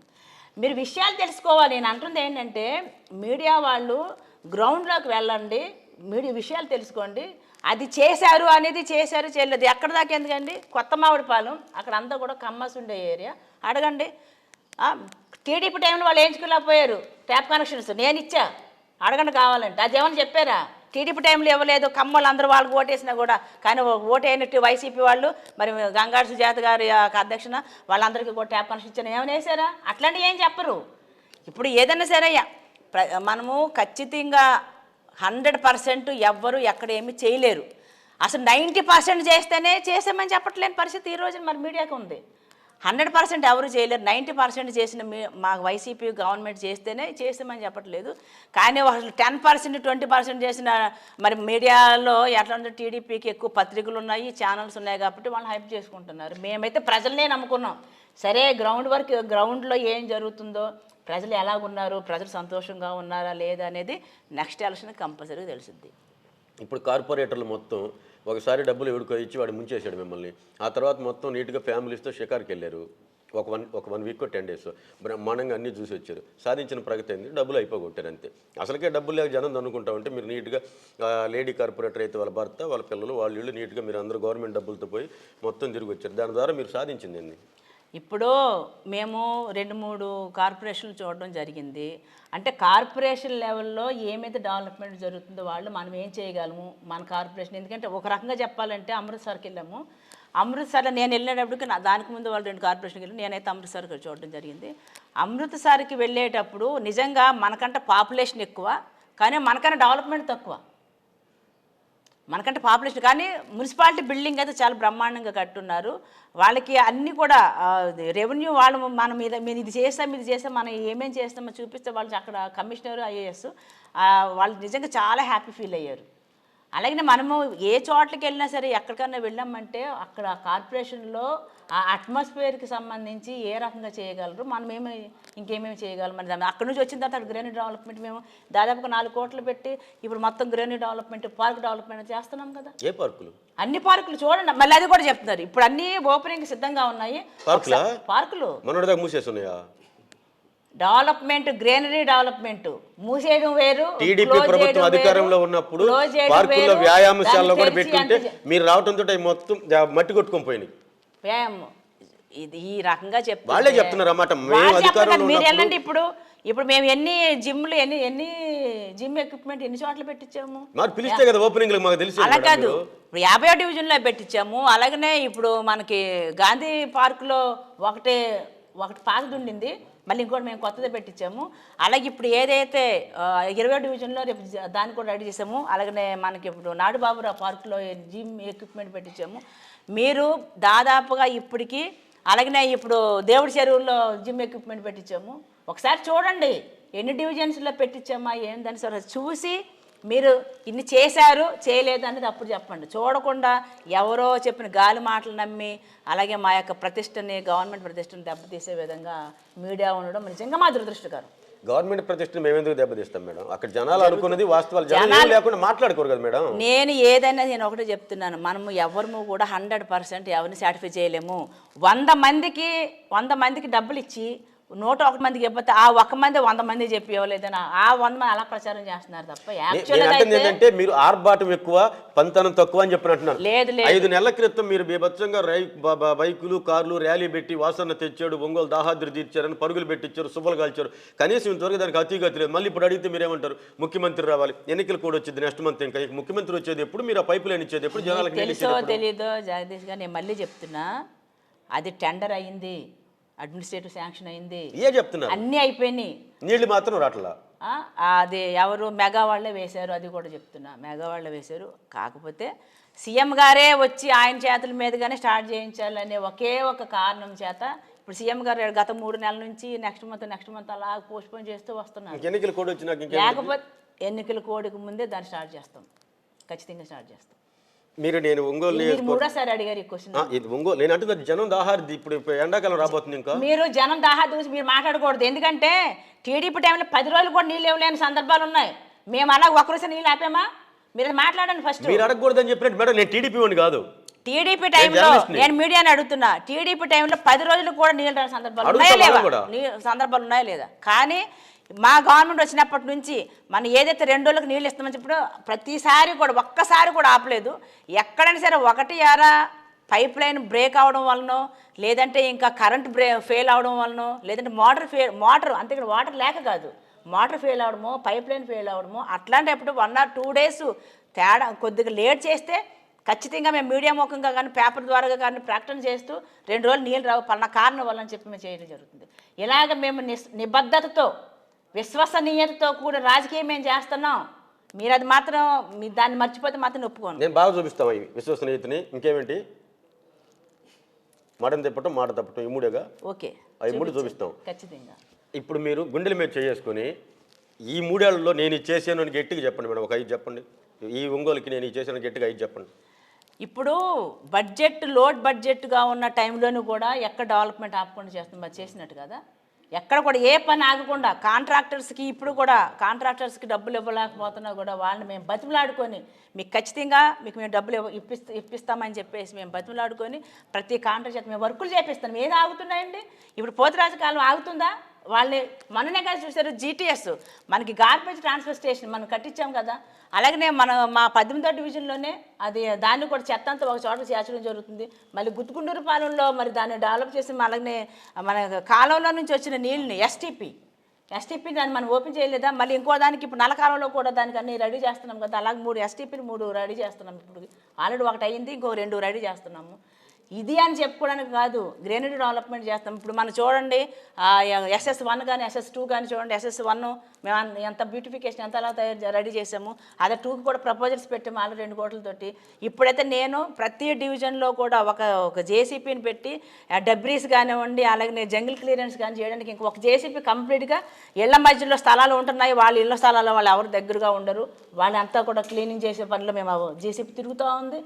మీరు విషయాలు తెలుసుకోవాలి. నేను అంటుంది ఏంటంటే మీడియా వాళ్ళు గ్రౌండ్లోకి వెళ్ళండి. మీడియా విషయాలు తెలుసుకోండి. అది చేశారు అనేది చేశారు చేయలేదు. ఎక్కడ దాకా ఎందుకండి? కొత్త మామిడిపాలెం. అక్కడ అంతా కూడా కమ్మస్ ఉండే ఏరియా. అడగండి. టీడీపీ టైంలో వాళ్ళు వేయించుకోలేకపోయారు ట్యాప్ కనెక్షన్స్ నేను ఇచ్చా. అడగండి కావాలంటే. అది ఏమని చెప్పారా? టీడీపీ టైంలో ఇవ్వలేదు. కమ్మలు అందరూ వాళ్ళకి ఓటేసినా కూడా. కానీ ఓటు అయినట్టు వైసీపీ వాళ్ళు మరి గంగాడు సుజాత గారి అధ్యక్షన వాళ్ళందరికీ కూడా ట్యాప్ కనెక్షన్ ఇచ్చిన. ఏమైనా వేసారా అట్లాంటివి ఏం చెప్పరు. ఇప్పుడు ఏదైనా సరే ప్ర- మనము ఖచ్చితంగా హండ్రెడ్ పర్సెంట్ ఎవ్వరు ఎక్కడ ఏమి చేయలేరు. అసలు నైంటీ పర్సెంట్ చేస్తేనే చేసామని చెప్పట్లేని పరిస్థితి ఈ రోజు మరి మీడియాకి ఉంది. హండ్రెడ్ పర్సెంట్ ఎవరు చేయలేరు. నైంటీ పర్సెంట్ చేసిన మీ మా వైసీపీ గవర్నమెంట్ చేస్తేనే చేస్తామని చెప్పట్లేదు. కానీ అసలు టెన్ పర్సెంట్ ట్వంటీ పర్సెంట్ చేసిన మరి మీడియాలో ఎట్లా ఉందో టీడీపీకి ఎక్కువ పత్రికలు ఉన్నాయి ఛానల్స్ ఉన్నాయి కాబట్టి వాళ్ళు హైప్ చేసుకుంటున్నారు. మేమైతే ప్రజలనే నమ్ముకున్నాం. సరే గ్రౌండ్ వర్క్ గ్రౌండ్లో ఏం జరుగుతుందో ప్రజలు ఎలాగున్నారు ప్రజలు సంతోషంగా ఉన్నారా లేదా అనేది నెక్స్ట్ ఎలక్షన్ కంపల్సరీగా తెలుస్తుంది ఇప్పుడు కార్పొరేటర్లు మొత్తం ఒకసారి డబ్బులు ఎవడికో ఇచ్చి వాడు ముంచేశాడు మిమ్మల్ని. ఆ తర్వాత మొత్తం నీట్గా ఫ్యామిలీస్తో షికార్కి వెళ్ళారు. ఒక వన్ ఒక వన్ వీక్ టెన్ డేస్. బ్రహ్మాండంగా అన్నీ చూసి వచ్చారు. సాధించిన ప్రగతి అయింది. డబ్బులు అయిపోగొట్టారు అంతే. అసలుకే డబ్బులు లేక జనం అనుకుంటా ఉంటే మీరు నీట్గా లేడీ కార్పొరేటర్ అయితే వాళ్ళ భర్త వాళ్ళ పిల్లలు వాళ్ళ ఇళ్ళు నీట్గా మీరు అందరూ గవర్నమెంట్ డబ్బులతో పోయి మొత్తం తిరిగి వచ్చారు. దాని ద్వారా మీరు సాధించింది ఏంది? ఇప్పుడు మేము రెండు మూడు కార్పొరేషన్లు చూడడం జరిగింది. అంటే కార్పొరేషన్ లెవెల్లో ఏమైతే డెవలప్మెంట్ జరుగుతుందో వాళ్ళు మనం ఏం చేయగలము మన కార్పొరేషన్. ఎందుకంటే ఒక రకంగా చెప్పాలంటే అమృత్సర్కి వెళ్ళాము. అమృత్సర్లో నేను వెళ్ళేటప్పటికి నా దానికి ముందు వాళ్ళు రెండు కార్పొరేషన్కి వెళ్ళి నేనైతే అమృత్సర్కి చూడడం జరిగింది. అమృత్సర్కి వెళ్ళేటప్పుడు నిజంగా మనకంటే పాపులేషన్ ఎక్కువ కానీ మనకన్నా డెవలప్మెంట్ తక్కువ. మనకంటే పాపులేషన్ కానీ మున్సిపాలిటీ బిల్డింగ్ అయితే చాలా బ్రహ్మాండంగా కట్టున్నారు. వాళ్ళకి అన్నీ కూడా రెవెన్యూ వాళ్ళు మన మీద మీరు ఇది చేస్తాం ఇది చేస్తాం మనం ఏమేం చేస్తామో చూపిస్తే వాళ్ళు అక్కడ కమిషనర్ ఐఏఎస్ వాళ్ళు నిజంగా చాలా హ్యాపీ ఫీల్ అయ్యారు. అలాగే మనము ఏ చోట్లకి వెళ్ళినా సరే ఎక్కడికైనా వెళ్ళామంటే అక్కడ కార్పొరేషన్లో ఆ అట్మాస్ఫియర్కి సంబంధించి ఏ రకంగా చేయగలరు? మనం ఏమి ఇంకేమేమి చేయగలం అని దాన్ని అక్కడ నుంచి వచ్చిన తర్వాత గ్రేనరీ డెవలప్మెంట్ మేము దాదాపుగా నాలుగు కోట్లు పెట్టి ఇప్పుడు మొత్తం గ్రేనరీ డెవలప్మెంట్ పార్క్ డెవలప్మెంట్ చేస్తున్నాం కదా. ఏ పార్కులు అన్ని పార్కులు చూడండి. మళ్ళీ అది కూడా చెప్తున్నారు. ఇప్పుడు అన్ని ఓపెనింగ్ సిద్ధంగా ఉన్నాయి. పార్కులా? పార్కులు మూసేస్తున్నాయా డెవలప్మెంట్ గ్రేనరీ డెవలప్మెంట్ మూసేయడం వేరు టీడీపీ ప్రభుత్వం అధికారంలో ఉన్నప్పుడు పార్కుల్లో వేరు, వ్యాయామశాలలో కూడా పెట్టుంటే చే- మీరు రావడంతో అవి మొత్తం మట్టి కొట్టుకొని పోయినాయి. వ్యాయామం. ఇది ఈ రకంగా చెప్తుంటే- వాళ్ళే చెప్తున్నారు అన్నమాట. మేము వాళ్ళు అధికారంలో మీరు ఉన్నప్పుడు- వెళ్ళండి ఇప్పుడు. ఇప్పుడు మేము ఎన్ని జిమ్లు ఎన్ని ఎన్ని జిమ్ ఎక్విప్మెంట్ ఎన్ని చోట్ల పెట్టించాము మరి పిలిస్తే కదా ఓపెనింగ్ మాకు తెలిసి అలా కాదు. ఇప్పుడు యాభై డివిజన్లో పెట్టించాము అలాగనే ఇప్పుడు మనకి గాంధీ పార్కులో ఒకటే ఒకటి పాకది ఉండింది మళ్ళీ ఇంకోటి మేము కొత్తది పెట్టించాము అలాగే ఇప్పుడు ఏదైతే ఆ, ఇరవై డివిజన్లో రేపు జ- దాన్ని కూడా రెడీ చేసాము. అలాగనే మనకి ఇప్పుడు నాడుబాబురావు పార్కులో జిమ్ ఎక్విప్మెంట్ పెట్టించాము మీరు దాదాపుగా ఇప్పటికీ అలాగనే ఇప్పుడు దేవుడి చెరువుల్లో జిమ్ ఎక్విప్మెంట్ పెట్టించాము. ఒకసారి చూడండి ఎన్ని డివిజన్స్లో పెట్టించామా ఏందని సార్ చూసి మీరు ఇన్ని చేశారు చేయలేదు అనేది అప్పుడు చెప్పండి. చూడకుండా ఎవరో చెప్పిన గాలి మాటలు నమ్మి అలాగే మా యొక్క ప్రతిష్టని గవర్నమెంట్ ప్రతిష్టని దెబ్బతీసే విధంగా మీడియా ఉండడం నిజంగా మా దురదృష్టకరం. గవర్నమెంట్ ప్రతిష్టను మేము ఎందుకు దెబ్బతీస్తాం మేడం? అక్కడ జనాలు అనుకున్నది వాస్తవాలు. జనాలు లేకుండా మాట్లాడుకోరు కదా మేడం? నేను ఏదైనా నేను ఒకటే చెప్తున్నాను. మనము ఎవరము కూడా హండ్రెడ్ పర్సెంట్ ఎవరిని సాటిస్ఫై చేయలేము. వంద మందికి వంద మందికి డబ్బులు ఇచ్చి నూట ఒక మందికి ఇవ్వతే ఆ ఒక మంది వంద మంది చెప్పి ఇవ్వలేదని ఆ వంద మంది అలా ప్రచారం చేస్తున్నారు తప్ప ఏంటంటే మీరు ఆర్భాటం ఎక్కువ పంతనం తక్కువ అని చెప్పిన అంటున్నాను లేదు లేదు. ఐదు నెలల క్రితం మీరు బీభత్సంగా బైకులు కార్లు ర్యాలీ పెట్టి వాసన తెచ్చాడు ఒంగోలు దాహాద్రి తీర్చారని పరుగులు పెట్టించారు సుబ్బలు కాల్చారు. కనీసం ఇంతవరకు దానికి అతిగతి లేదు మళ్ళీ ఇప్పుడు అడిగితే మీరేమంటారు? ముఖ్యమంత్రి రావాలి. ఎన్నికలు కూడా వచ్చింది నెక్స్ట్ మంత్ ఇంకా. ముఖ్యమంత్రి వచ్చేది ఎప్పుడు? మీరు ఆ పైపు లైన్ ఇచ్చేది ఎప్పుడు? జనాలకు? తెలీదో జగదీష్ గారు నేను మళ్ళీ చెప్తున్నా. అది టెండర్ అయింది. అడ్మినిస్ట్రేటివ్ శాంక్షన్ అయింది. ఏ చెప్తున్నారు. అన్నీ అయిపోయినాయి. నీళ్ళు మాత్రం రావట్లా ఆ, అది ఎవరు మెగా వాళ్ళే వేశారు అది కూడా చెప్తున్నా. మెగా వాళ్ళే వేశారు. కాకపోతే సీఎం గారే వచ్చి ఆయన చేతుల మీదుగానే స్టార్ట్ చేయించాలనే ఒకే ఒక కారణం చేత ఇప్పుడు సీఎం గారు గత మూడు నెలల నుంచి నెక్స్ట్ మంత్ నెక్స్ట్ మంత్ అలా పోస్ట్పోన్ చేస్తూ వస్తున్నారు. ఎన్నికలు కూడా వచ్చినాక లేకపోతే ఎన్నికల కోడికి ముందే దాన్ని స్టార్ట్ చేస్తాం. ఖచ్చితంగా స్టార్ట్ చేస్తాం. మీరు నేను ఒంగోలు మూడోసారి అడిగారు ఈ క్వశ్చన్ ఇది ఒంగోలు. నేను అంటున్నది జనం దాహారిది ఇప్పుడు ఎండాకాలం రాబోతుంది ఇంకా. మీరు జనం దాహా చూసి మీరు మాట్లాడకూడదు. ఎందుకంటే టీడీపీ టైంలో పది రోజులు కూడా నీళ్ళు ఇవ్వలేని సందర్భాలు ఉన్నాయి. మేము అలా ఒకరోజు నీళ్ళు ఆపామా? మీరు మాట్లాడండి ఫస్ట్ మీరు అడగకూడదని చెప్పినట్టు మేడం నేను టీడీపీ వాడిని కాదు. టీడీపీ టైంలో. నేను మీడియాని అడుగుతున్నా. టీడీపీ టైంలో పది రోజులు కూడా నీళ్ళు రాని సందర్భాలు ఉన్నాయా లేవా. నీ- సందర్భాలు ఉన్నాయా లేదా? కానీ మా గవర్నమెంట్ వచ్చినప్పటి నుంచి మనం ఏదైతే రెండు రోజులకు నీళ్ళు ఇస్తామని చెప్పినప్పుడు ప్రతిసారి కూడా ఒక్కసారి కూడా ఆపలేదు. ఎక్కడైనా సరే ఒకటి యారా పైప్ లైన్ బ్రేక్ అవడం వలనో లేదంటే ఇంకా కరెంట్ బ్రే ఫెయిల్ అవడం వలనో లేదంటే మోటార్ ఫెయిల్ మోటార్ అంతే ఇక్కడ వాటర్ లేక కాదు. మోటార్ ఫెయిల్ అవడమో పైప్ లైన్ ఫెయిల్ అవడమో అట్లాంటప్పుడు వన్ ఆర్ టూ డేస్ తేడా కొద్దిగా లేట్ చేస్తే ఖచ్చితంగా మేము మీడియా ముఖంగా కానీ పేపర్ ద్వారా కానీ ప్రకటన చేస్తూ రెండు రోజులు నీళ్ళు రావు పలానా కారణం వల్ల అని చెప్పి మేము చేయడం జరుగుతుంది. ఇలాగ మేము నిబద్ధతతో విశ్వసనీయతతో కూడా రాజకీయం మేము చేస్తున్నాం మీరు అది మాత్రం మీ దాన్ని మర్చిపోతే మాత్రం ఒప్పుకోను. నేను బాగా చూపిస్తాం అవి విశ్వసనీయతని? ఇంకేమిటి? మడం తిప్పటం మాట తప్పటం ఈ మూడేగా? ఓకే. అవి మూడు. చూపిస్తాం. ఖచ్చితంగా. ఇప్పుడు మీరు గుండెల మీద చేసుకొని ఈ మూడేళ్ళలో నేను ఇది చేశాను అని గట్టిగా చెప్పండి మేడం ఒక ఐదు చెప్పండి. ఈ ఒంగోలుకి నేను ఇది చేశాను గట్టిగా ఐదు చెప్పండి. ఇప్పుడు బడ్జెట్ లోడ్ బడ్జెట్గా ఉన్న టైంలోనూ కూడా ఎక్కడ డెవలప్మెంట్ ఆపకుండా చేస్తాం మరి చేసినట్టు కదా? ఎక్కడ కూడా ఏ పని ఆగకుండా కాంట్రాక్టర్స్కి ఇప్పుడు కూడా కాంట్రాక్టర్స్కి డబ్బులు ఇవ్వలేకపోతున్నా కూడా వాళ్ళని మేము బతిమలాడుకొని మీకు ఖచ్చితంగా మీకు మేము డబ్బులు ఇవ్వ ఇప్పిస్తా ఇప్పిస్తామని చెప్పేసి మేము బతిమలాడుకొని ప్రతి కాంట్రాక్ట్ చేత మేము వర్కులు చేపిస్తాం. ఏది ఆగుతున్నాయండి? ఇప్పుడు పోతురాజు కాలం ఆగుతుందా? వాళ్ళని మొన్ననే కదా చూసారు జీటీఎస్ మనకి గార్బేజ్ ట్రాన్స్ఫర్ స్టేషన్ మనం కట్టించాం కదా. అలాగనే మన మా పద్దెనిమిదో డివిజన్లోనే అది దాన్ని కూడా చెత్త అంతా ఒక చోట చేర్చడం జరుగుతుంది. మళ్ళీ గుత్తుకుండూరు పాలెంలో మరి దాన్ని డెవలప్ చేసి అలాగనే మన కాలంలో నుంచి వచ్చిన నీళ్ళని ఎస్టీపీ ఎస్టీపీ దాన్ని మనం ఓపెన్ చేయలేదా? మళ్ళీ ఇంకో దానికి ఇప్పుడు నలకాలంలో కూడా దానికి అన్ని రెడీ చేస్తున్నాం కదా. అలాగే మూడు ఎస్టీపీని మూడు రెడీ చేస్తున్నాం. ఇప్పుడు ఆల్రెడీ ఒకటి అయ్యింది ఇంకో రెండు రెడీ చేస్తున్నాము. ఇది అని చెప్పుకోవడానికి కాదు. గ్రేనరీ డెవలప్మెంట్ చేస్తాం. ఇప్పుడు మనం చూడండి ఎస్ఎస్ వన్ కానీ ఎస్ఎస్ టూ కానీ చూడండి ఎస్ఎస్ వన్ మేము ఎంత బ్యూటిఫికేషన్ ఎంత అలా తయారు రెడీ చేసాము అదే టూకి కూడా ప్రపోజల్స్ పెట్టాము ఆల్రెడీ రెండు కోట్లతోటి. ఇప్పుడైతే నేను ప్రతి డివిజన్లో కూడా ఒక ఒక జేసీపీని పెట్టి డబ్రీస్ కానివ్వండి అలాగే జంగిల్ క్లియరెన్స్ కానీ చేయడానికి ఇంకొక జేసీపీ కంప్లీట్గా ఇళ్ళ మధ్యలో స్థలాలు ఉంటున్నాయి. వాళ్ళ ఇళ్ళ స్థలాల్లో వాళ్ళు ఎవరు దగ్గరగా ఉండరు. వాళ్ళంతా కూడా క్లీనింగ్ చేసే పనిలో మేము జేసీపీ తిరుగుతూ ఉంది.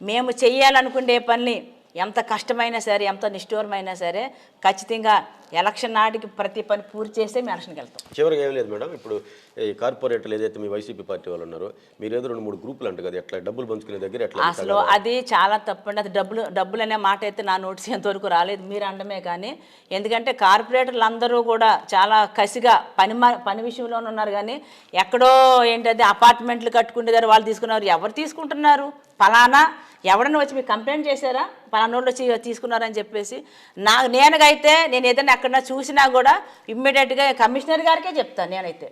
మేము చేయాలనుకునే పని ఎంత కష్టమైనా సరే ఎంత నిష్ఠూరమైనా సరే ఖచ్చితంగా ఎలక్షన్ నాటికి ప్రతి పని పూర్తి చేస్తే మేము ఎలక్షన్కి వెళ్తాం. చివరిగా ఏం లేదు మేడం ఇప్పుడు ఈ కార్పొరేటర్లు ఏదైతే మీ వైసీపీ పార్టీ వాళ్ళు ఉన్నారో మీరు ఏదో రెండు మూడు గ్రూపులు అంట కదా ఎట్లా డబ్బులు పంచుకునే దగ్గర ఎట్లా అసలు అది చాలా తప్పండి. అది డబ్బులు డబ్బులు అనే మాట అయితే నా నోటీస్ ఎంతవరకు రాలేదు మీరు అండమే కానీ ఎందుకంటే కార్పొరేటర్లు అందరూ కూడా చాలా కసిగా పని పని విషయంలోనే ఉన్నారు కానీ ఎక్కడో ఏంటది అపార్ట్మెంట్లు కట్టుకునేదారు వాళ్ళు తీసుకున్నారు ఎవరు తీసుకుంటున్నారు? ఫలానా? ఎవడన్నా వచ్చి మీకు కంప్లైంట్ చేశారా? పలానా వాళ్ళు వచ్చి తీసుకున్నారని చెప్పేసి. నా నేనుగైతే నేను ఏదైనా ఎక్కడన్నా చూసినా కూడా ఇమ్మీడియట్గా కమిషనర్ గారికే చెప్తాను నేనైతే.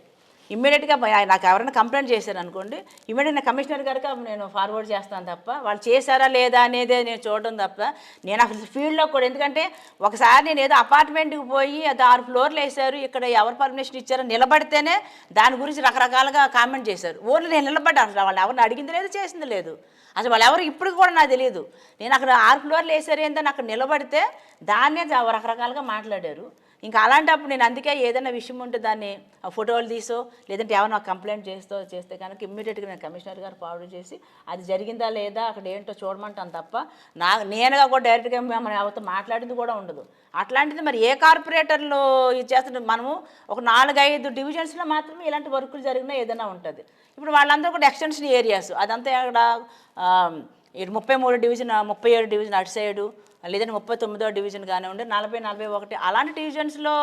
ఇమ్మీడియట్గా నాకు ఎవరైనా కంప్లైంట్ చేశారు అనుకోండి ఇమ్మీడియట్గా కమిషనర్ గారికి నేను ఫార్వర్డ్ చేస్తాను తప్ప వాళ్ళు చేశారా లేదా అనేది నేను చూడడం తప్ప నేను అసలు ఫీల్డ్లో కూడా ఎందుకంటే ఒకసారి నేను ఏదో అపార్ట్మెంట్కి పోయి అది ఆరు ఫ్లోర్లు వేశారు ఇక్కడ ఎవరు పర్మిషన్ ఇచ్చారో నిలబడితేనే దాని గురించి రకరకాలుగా కామెంట్ చేశారు. ఊర్లో నేను నిలబడ్డాను అసలు వాళ్ళు ఎవరిని అడిగింది లేదు చేసింది లేదు. అసలు వాళ్ళు ఎవరు ఇప్పటికి కూడా నాకు తెలియదు నేను అక్కడ ఆరు ఫ్లోర్లు వేసారు ఏంటని అక్కడ నిలబడితే దాన్నే రకరకాలుగా మాట్లాడారు. ఇంకా అలాంటప్పుడు నేను అందుకే ఏదైనా విషయం ఉంటే దాన్ని ఆ ఫోటోలు తీసో లేదంటే ఏమైనా కంప్లైంట్ చేస్తో చేస్తే కనుక ఇమ్మీడియట్గా నేను కమిషనర్ గారు ఫార్వర్డ్ చేసి అది జరిగిందా లేదా అక్కడ ఏంటో చూడమంటాను తప్ప నా నేనుగా కూడా డైరెక్ట్గా మిమ్మల్ని ఎవరితో మాట్లాడింది కూడా ఉండదు. అట్లాంటిది మరి ఏ కార్పొరేటర్లు ఇది చేస్తుంటే మనము ఒక నాలుగైదు డివిజన్స్లో మాత్రమే ఇలాంటి వర్కులు జరిగినా ఏదైనా ఉంటుంది. ఇప్పుడు వాళ్ళందరూ కూడా ఎక్స్టెన్షన్ ఏరియాస్ అదంతా అక్కడ ఇటు ముప్పై మూడు డివిజన్ ముప్పై ఏడు డివిజన్ అటు సైడు లేదంటే ముప్పై తొమ్మిదో డివిజన్ కానివ్వండి నలభై నలభై ఒకటి అలాంటి డివిజన్స్లో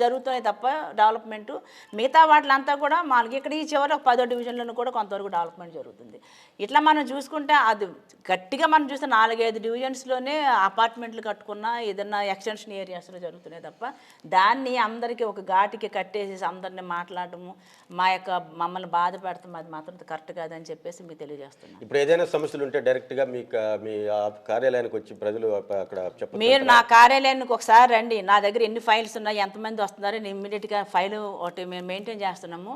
జరుగుతున్నాయి తప్ప డెవలప్మెంట్. మిగతా వాటిలంతా కూడా మనకి ఇక్కడ ఈ చివరి ఒక పదో డివిజన్లను కూడా కొంతవరకు డెవలప్మెంట్ జరుగుతుంది. ఇట్లా మనం చూసుకుంటే అది గట్టిగా మనం చూస్తే నాలుగైదు డివిజన్స్లోనే అపార్ట్మెంట్లు కట్టుకున్న ఏదన్నా ఎక్స్టెన్షన్ ఏరియాస్లో జరుగుతున్నాయి తప్ప దాన్ని అందరికీ ఒక ఘాటికి కట్టేసి అందరిని మాట్లాడటము మా యొక్క మమ్మల్ని బాధ పెడతాం అది మాత్రం కరెక్ట్ కాదని చెప్పేసి మీకు తెలియజేస్తున్నాను. ఇప్పుడు ఏదైనా సమస్యలు ఉంటే డైరెక్ట్గా మీ మీ ఆ కార్యాలయానికి వచ్చి ప్రజలు అక్కడ మీరు నా కార్యాలయానికి ఒకసారి రండి. నా దగ్గర ఎన్ని ఫైల్స్ ఉన్నాయి ఎంతమంది వస్తున్నారో నేను ఇమ్మీడియట్గా ఫైల్ ఒకటి మేము మెయింటైన్ చేస్తున్నాము.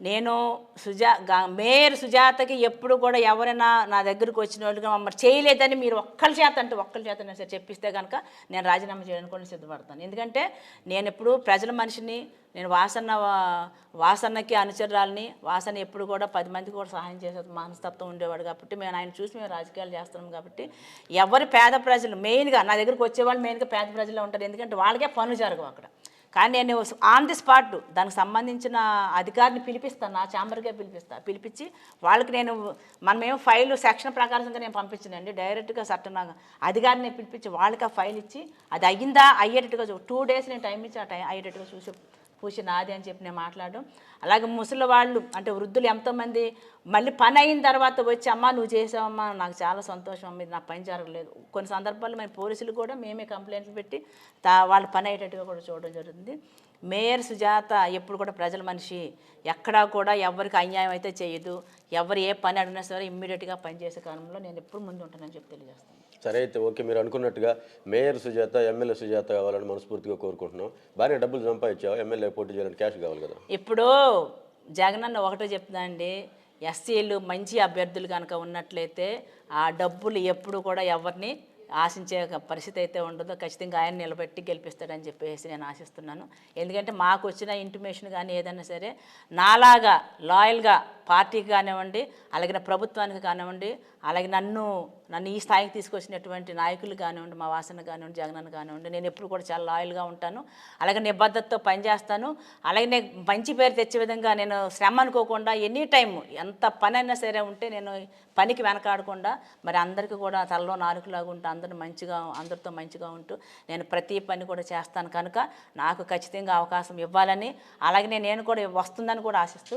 నేను సుజా గా- మేయర్ సుజాతకి ఎప్పుడు కూడా ఎవరైనా నా దగ్గరకు వచ్చిన వాళ్ళుగా మమ్మల్ని చేయలేదని మీరు ఒక్కరి చేత అంటే ఒక్కరి చేత నేను సరే చెప్పిస్తే కనుక నేను రాజీనామా చేయడానికి కూడా సిద్ధపడతాను. ఎందుకంటే నేను ఎప్పుడు ప్రజల మనిషిని నేను వాసన్న వాసనకి వాసన్నకి అనుచరురాలని వాసన ఎప్పుడు కూడా పది మందికి కూడా సహాయం చేసే మనస్తత్వం ఉండేవాడు కాబట్టి మేము ఆయన చూసి మేము రాజకీయాలు చేస్తున్నాం కాబట్టి ఎవరు పేద ప్రజలు మెయిన్గా నా దగ్గరకు వచ్చేవాళ్ళు మెయిన్గా పేద ప్రజలు ఉంటారు. ఎందుకంటే వాళ్ళకే పనులు జరగవు అక్కడ. కానీ నేను ఆన్ ది స్పాట్ దానికి సంబంధించిన అధికారిని పిలిపిస్తాను నా ఛాంబర్కే పిలిపిస్తాను పిలిపించి వాళ్ళకి నేను మనమేమో ఫైల్ సెక్షన్ ప్రకారంగా నేను పంపించనండి. డైరెక్ట్గా సట్టన అధికారిని పిలిపించి వాళ్ళకి ఆ ఫైల్ ఇచ్చి అది అయ్యిందా అయ్యేటట్టుగా టూ డేస్ నేను టైం ఇచ్చి ఆ టైం అయ్యేటట్టుగా చూసి పూసి నాది అని చెప్పి నేను మాట్లాడడం. అలాగే ముసలి వాళ్ళు అంటే వృద్ధులు ఎంతోమంది మళ్ళీ పని అయిన తర్వాత వచ్చి అమ్మ నువ్వు చేసావమ్మా నాకు చాలా సంతోషం అమ్మ నా పని జరగలేదు. కొన్ని సందర్భాల్లో మేము పోలీసులు కూడా మేమే కంప్లైంట్లు పెట్టి తా వాళ్ళ పని అయ్యేటట్టుగా కూడా చూడడం జరుగుతుంది. మేయర్ సుజాత ఎప్పుడు కూడా ప్రజల మనిషి. ఎక్కడా కూడా ఎవరికి అన్యాయం అయితే చేయదు. ఎవరు ఏ పని అడిగినా సరే ఇమ్మీడియట్గా పనిచేసే కాలంలో నేను ఎప్పుడు ముందు ఉంటానని చెప్పి తెలియజేస్తాను. సరే అయితే ఓకే మీరు అనుకున్నట్టుగా మేయర్ సుజాత ఎమ్మెల్యే సుజాత కావాలని మనస్ఫూర్తిగా కోరుకుంటున్నాం. బాగానే డబ్బులు సంపాదించావు? ఎమ్మెల్యే పోటీ చేయాలని క్యాష్ కావాలి కదా. ఇప్పుడు జగనన్న ఒకటే చెప్తుందండి ఎస్సీలు మంచి అభ్యర్థులు కనుక ఉన్నట్లయితే ఆ డబ్బులు ఎప్పుడు కూడా ఎవరిని ఆశించే పరిస్థితి అయితే ఉండదో. ఖచ్చితంగా ఆయన నిలబెట్టి గెలిపిస్తాడని చెప్పేసి నేను ఆశిస్తున్నాను. ఎందుకంటే మాకు వచ్చిన ఇంటిమేషన్ కానీ ఏదైనా సరే నాలాగా లాయల్గా పార్టీకి కానివ్వండి అలాగే నా ప్రభుత్వానికి కానివ్వండి అలాగే నన్ను నన్ను ఈ స్థాయికి తీసుకొచ్చినటువంటి నాయకులు కానివ్వండి మా వాసన కానివ్వండి జగనన్న కానివ్వండి నేను ఎప్పుడు కూడా చాలా లాయల్గా ఉంటాను. అలాగే నిబద్ధతతో పనిచేస్తాను అలాగే నేను మంచి పేరు తెచ్చే విధంగా నేను శ్రమ అనుకోకుండా ఎనీ టైం ఎంత పని అయినా సరే ఉంటే నేను పనికి వెనకాడకుండా మరి అందరికీ కూడా తలలో నాలుగులాగా ఉంటూ అందరూ మంచిగా అందరితో మంచిగా ఉంటూ నేను ప్రతి పని కూడా చేస్తాను. కనుక నాకు ఖచ్చితంగా అవకాశం ఇవ్వాలని అలాగే నేను కూడా వస్తుందని కూడా ఆశిస్తూ